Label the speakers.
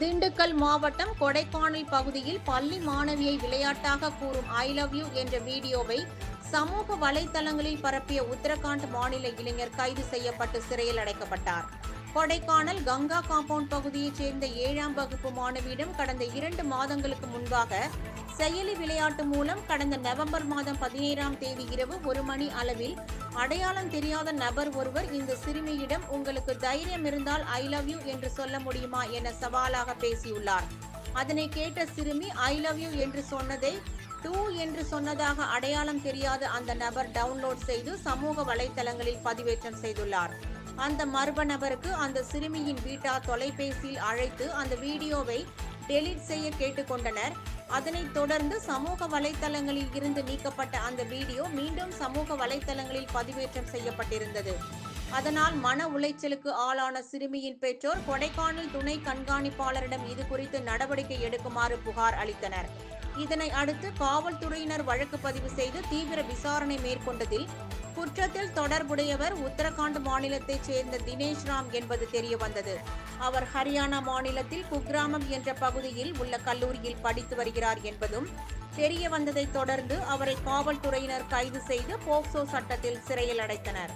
Speaker 1: திண்டுக்கல் மாவட்டம் கொடைக்கானல் பகுதியில் பள்ளி மாணவியை விளையாட்டாக கூறும் ஐ லவ் யூ என்ற வீடியோவை சமூக வலைதளங்களில் பரப்பிய உத்தரகாண்ட் மாநில இளைஞர் கைது செய்யப்பட்டு சிறையில் அடைக்கப்பட்டார். கொடைக்கானல் கங்கா காம்பவுண்ட் பகுதியைச் சேர்ந்த ஏழாம் வகுப்பு மாணவியிடம் கடந்த இரண்டு மாதங்களுக்கு முன்பாக செயலி விளையாட்டு மூலம் கடந்த நவம்பர் மாதம் பதினேழாம் தேதி இரவு ஒரு மணி அளவில் அடையாளம் தெரியாத நபர் ஒருவர் இந்த சிறுமியிடம் உங்களுக்கு தைரியம் இருந்தால் ஐ லவ் யூ என்று சொல்ல முடியுமா என சவாலாக பேசியுள்ளார். அதனை கேட்ட சிறுமி ஐ லவ் யூ என்று சொன்னதை டூ என்று சொன்னதாக அடையாளம் தெரியாத அந்த நபர் டவுன்லோட் செய்து சமூக வலைத்தளங்களில் பதிவேற்றம் செய்துள்ளார். அந்த மர்ம நபருக்கு அந்த சிறுமியின் வீட்டார் தொலைபேசியில் அழைத்து அந்த வீடியோவை டெலீட் செய்ய கேட்டுக்கொண்டனர் அதனைத் தொடர்ந்து சமூக வலைதளங்களில் இருந்து நீக்கப்பட்ட அந்த வீடியோ மீண்டும் சமூக வலைதளங்களில் பதிவேற்றம் செய்யப்பட்டிருந்தது. அதனால் மன உளைச்சலுக்கு ஆளான சிறுமியின் பெற்றோர் கொடைக்கானல் துணை கண்காணிப்பாளரிடம் இது குறித்து நடவடிக்கை எடுக்குமாறு புகார் அளித்தனர். இதனை அடுத்து காவல்துறையினர் வழக்கு பதிவு செய்து தீவிர விசாரணை மேற்கொண்டதில் குற்றத்தில் தொடர்புடையவர் உத்தரகாண்ட் மாநிலத்தைச் சேர்ந்த தினேஷ் ராம் என்பது தெரியவந்தது. அவர் ஹரியானா மாநிலத்தில் குக்கிராமம் என்ற பகுதியில் உள்ள கல்லூரியில் படித்து வருகிறார் என்பதும் தெரிய வந்ததைத் தொடர்ந்து அவரை காவல்துறையினர் கைது செய்து போக்சோ சட்டத்தில் சிறையில் அடைத்தனர்.